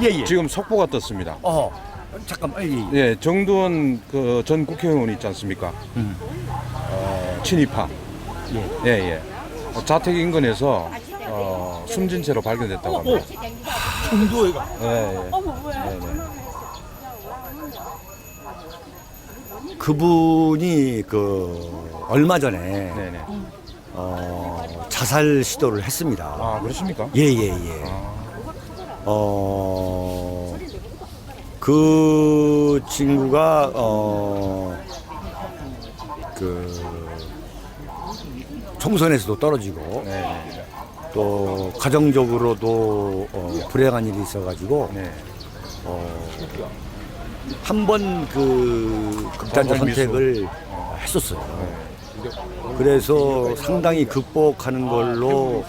예, 예. 지금 속보가 떴습니다. 어, 잠깐만. 예, 예. 예, 정두원 그 전 국회의원 있지 않습니까? 음. 어, 친이파. 예. 예, 예. 어, 자택 인근에서 어, 숨진 채로 발견됐다고 어, 합니다. 정도가. 예, 예. 네, 네. 그분이 그 얼마 전에 네, 네. 어, 자살 시도를 했습니다. 아, 그렇습니까? 예, 예, 예. 아, 어, 그 친구가, 어, 그, 총선에서도 떨어지고, 네, 네. 또, 가정적으로도, 어, 불행한 일이 있어가지고, 네. 어, 한 번 그 극단적. 선택을 했었어요. 그래서 상당히 극복하는 걸로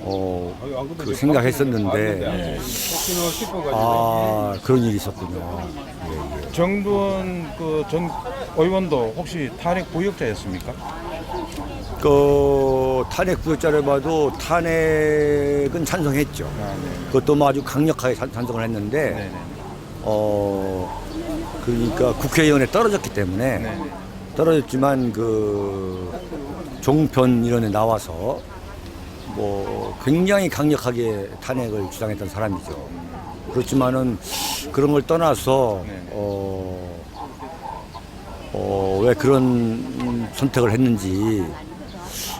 어, 그 생각했었는데 아 그런 일이 있었군요. 예, 예. 정두원 그 전 의원도 혹시 탄핵 부역자였습니까? 그 탄핵 부역자를 봐도 탄핵은 찬성했죠. 아, 네. 그것도 뭐 아주 강력하게 찬- 찬성을 했는데 네, 네. 어 그러니까 국회의원에 떨어졌기 때문에 네, 네. 떨어졌지만 그 종편 이런 데 나와서 뭐 굉장히 강력하게 탄핵을 주장했던 사람이죠. 그렇지만은 그런 걸 떠나서 네. 어, 어, 왜 그런 선택을 했는지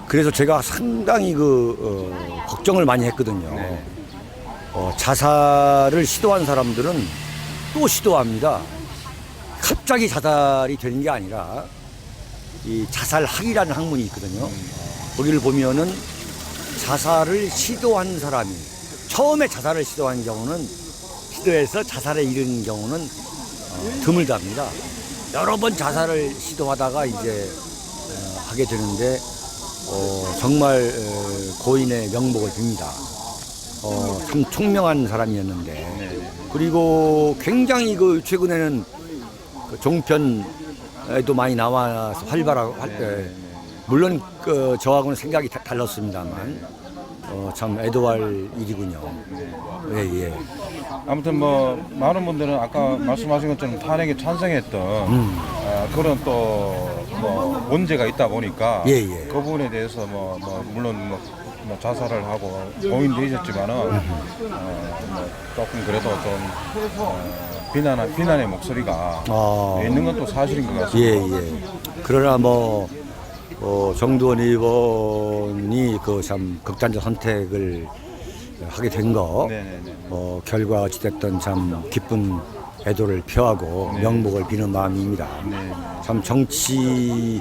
그래서 제가 상당히 그 어, 걱정을 많이 했거든요. 네. 어, 자살을 시도한 사람들은 또 시도합니다. 갑자기 자살이 되는 게 아니라 이 자살학이라는 학문이 있거든요. 거기를 보면은 자살을 시도한 사람이 처음에 자살을 시도한 경우는 시도해서 자살에 이르는 경우는 어, 드물답니다. 여러 번 자살을 시도하다가 이제 어, 하게 되는데 어, 정말 어, 고인의 명복을 빕니다. 어, 참 총명한 사람이었는데 네. 그리고 굉장히 그 최근에는 그 종편 에도 많이 나와서 활발하고 활, 예. 물론 그 저하고는 생각이 다- 달랐습니다만 어, 참 애도할 일이군요. 예, 예. 아무튼 뭐 많은 분들은 아까 말씀하신 것처럼 탄핵에 찬성했던 음. 아, 그런 또 뭐 문제가 있다 보니까 예, 예. 그 부분에 대해서 뭐, 뭐 물론 뭐, 뭐 자살을 하고 고인되셨지만은 어, 뭐 조금 그래도 좀 어, 비난 비난의 목소리가 아. 있는 건 또 사실인 것 예, 같습니다. 예. 그러나 뭐, 어, 정두원 의원이 그 참 극단적 선택을 하게 된 거, 네네네. 어, 결과 어찌됐든 참 기쁜 애도를 표하고 명복을 비는 마음입니다. 네. 참 정치라는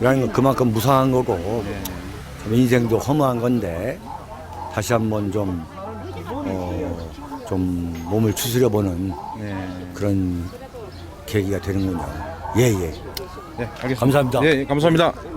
건 그만큼 무상한 거고, 참 인생도 허무한 건데, 다시 한번 좀, 어, 좀 몸을 추스려 보는 네. 그런 계기가 되는군요. 예, 예. 네, 알겠습니다. 감사합니다. 네, 감사합니다.